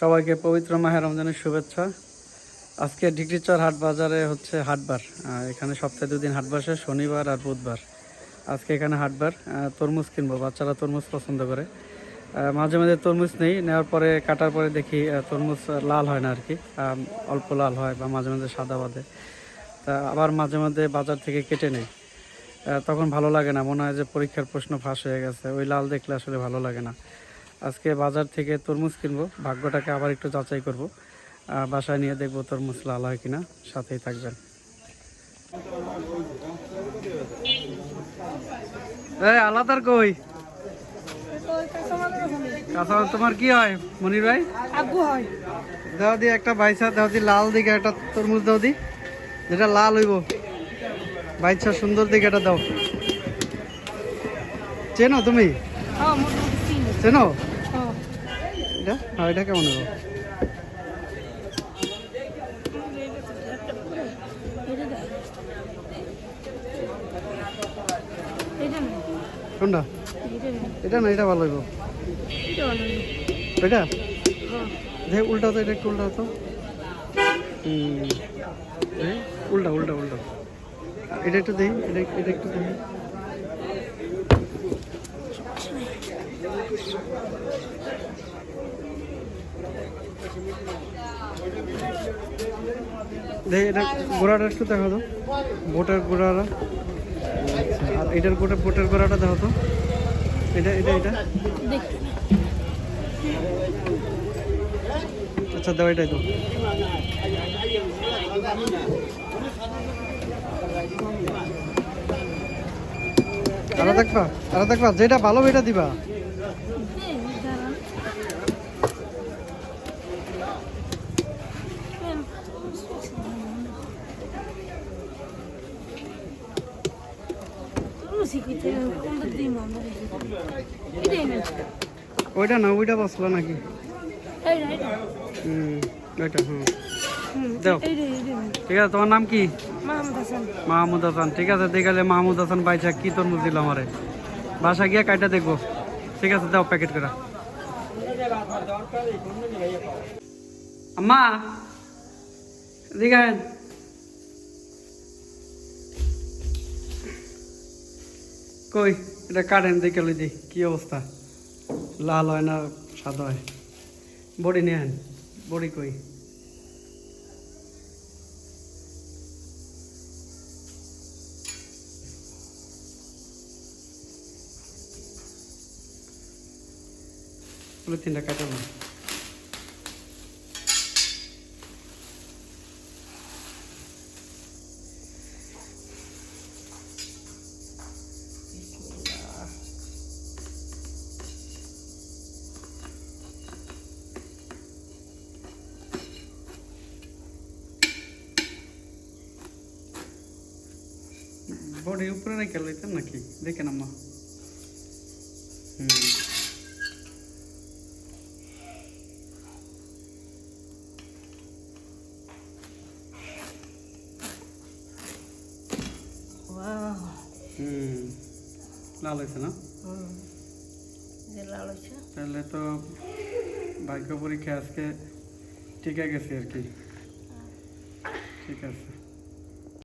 সবাইকে পবিত্র মাহের রমজানের শুভেচ্ছা। আজকে ডিগ্রিচর হাট বাজারে হচ্ছে হাটবার। এখানে সপ্তাহে দুদিন হাট বসে শনিবার আর বুধবার। আজকে এখানে হাটবার তরমুজ কিনবো, বাচ্চারা তরমুজ পছন্দ করে। মাঝে মাঝে তরমুজ নেই, নেওয়ার পরে, কাটার পরে দেখি তরমুজ লাল হয় না আর কি। অল্প লাল হয় বা মাঝে মাঝে সাদা বাঁধে তা আবার মাঝে মাঝে বাজার থেকে কেটে নেই। তখন ভালো লাগে না, মনে হয় যে পরীক্ষার প্রশ্ন ফাঁস হয়ে গেছে। ওই লাল দেখলে আসলে ভালো লাগে না। আজকে বাজার থেকে তরমুজ কিনবো। ভাগ্যটাকে আবার একটু যাচাই করব। বাসায় নিয়ে দেখব তরমুজ লাল হয় কিনা। সাথেই থাকবেন। এই আলাদার কই? কাঁচা তোমার কি হয় মনির ভাই? আব্বু হয়। দাও দি একটা বাইসা দাও দি লাল দিকে একটা তরমুজ দাও দি। যেটা লাল হইব। বাইসা সুন্দর দিকে এটা দাও। চেনো তুমি? হ্যাঁ চেনো? এটা? হ্যাঁ এটা কেমন না কোনটা? এটা না, এটা ভালো হইব। এটা? দেখ উল্টা তো, এটা একটু উল্টা তো। উল্টা উল্টা উল্টা। এটা একটু দেই, এটা এটা একটু দেই। দেখ, এটা গোড়াটা একটু দেখা তো। বোটের গোড়াটা। আর এটার গোটা গোড়াটা তো। এটা এটা এটা। আচ্ছা দাও এটাই তো আরও দেখবা আরও দেখবা যেটা ভালো এটা দিবা দে, দাঁড়া। এম, তোর শিখিতে কোনটা দিই আমরা এটাই না ওইটা না, ওইটা বসল নাকি? ওইটা, হুম। দাও। ঠিক আছে, তোমার নাম কি? মাহমুদ হাসান। ঠিক আছে, দেখালে মাহমুদ হাসান বাইচা কি তরমুজ দিল আমারে। বাসা গিয়ে কাইটা দেখব। ঠিক আছে, দাও প্যাকেট করে। আম্মা দিঘান কই, এটা কাটেন দেখে লই দি কি অবস্থা? লাল হয় না সাদা হয়? বড়ি নেন বড়ি কই? তিনটা কাটো না বডি উপরে রেখে লইতেন নাকি দেখেন আম্মা হুম ওয়াও হুম লাল হয়েছে না হুম যে লাল হচ্ছে তাহলে তো ভাগ্য পরীক্ষা আজকে টিকে গেছে আর কি ঠিক আছে